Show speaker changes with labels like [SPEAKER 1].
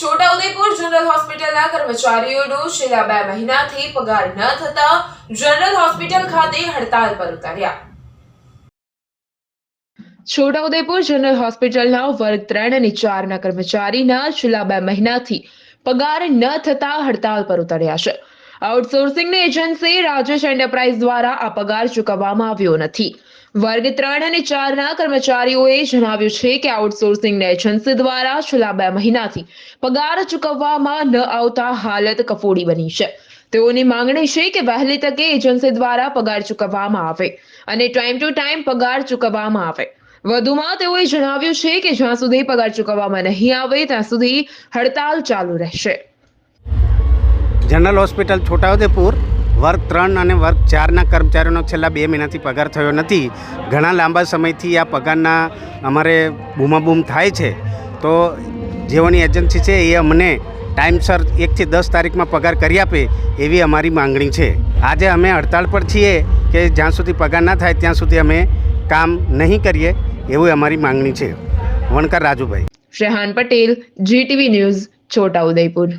[SPEAKER 1] Chhota Udepur general હોસ્પિટલના કર્મચારીઓનો છેલ્લા બે મહિનાથી પગાર ન થતા જનરલ હોસ્પિટલ ખાતે હડતાલ પર ઉતાર્યા. છોટાઉદેપુર જનરલ હોસ્પિટલના વર્ગ ત્રણ અને ચારના કર્મચારીના છેલ્લા બે મહિનાથી પગાર ન થતા હડતાલ પર ઉતર્યા છે. આઉટસોર્સિંગની એજન્સી રાજેશ એન્ટરપ્રાઇઝ દ્વારા આ પગાર ચૂકવવામાં આવ્યો નથી. વર્ગ ત્રણ અને ચારના કર્મચારીઓએ જણાવ્યું છે કે આઉટસોર્સિંગ એજન્સી દ્વારા છેલ્લા બે મહિનાથી પગાર ચૂકવવામાં ન આવતા હાલત કફોડી બની છે. તેઓની માંગણી છે કે વહેલી તકે એજન્સી દ્વારા પગાર ચૂકવવામાં આવે અને ટાઈમ ટુ ટાઈમ પગાર ચૂકવવામાં આવે. વધુમાં તેઓએ જણાવ્યું છે કે જ્યાં સુધી પગાર ચૂકવવામાં નહીં આવે, ત્યાં સુધી હડતાલ ચાલુ રહેશે.
[SPEAKER 2] જનરલ હોસ્પિટલ છોટાઉદેપુર વર્ગ ત્રણ અને વર્ગ ચારના કર્મચારીઓનો છેલ્લા બે મહિનાથી પગાર થયો નથી. ઘણા લાંબા સમયથી આ પગારના અમારે બૂમાબૂમ થાય છે. તો જેઓની એજન્સી છે એ અમને ટાઈમસર એકથી દસ તારીખમાં પગાર કરી આપે એવી અમારી માંગણી છે. આજે અમે હડતાળ પર છીએ કે જ્યાં સુધી પગાર ના થાય ત્યાં સુધી અમે કામ નહીં કરીએ એવી અમારી માંગણી છે. Vankar Rajubhai.
[SPEAKER 1] Shehan Patel, GTV news Chhota Udepur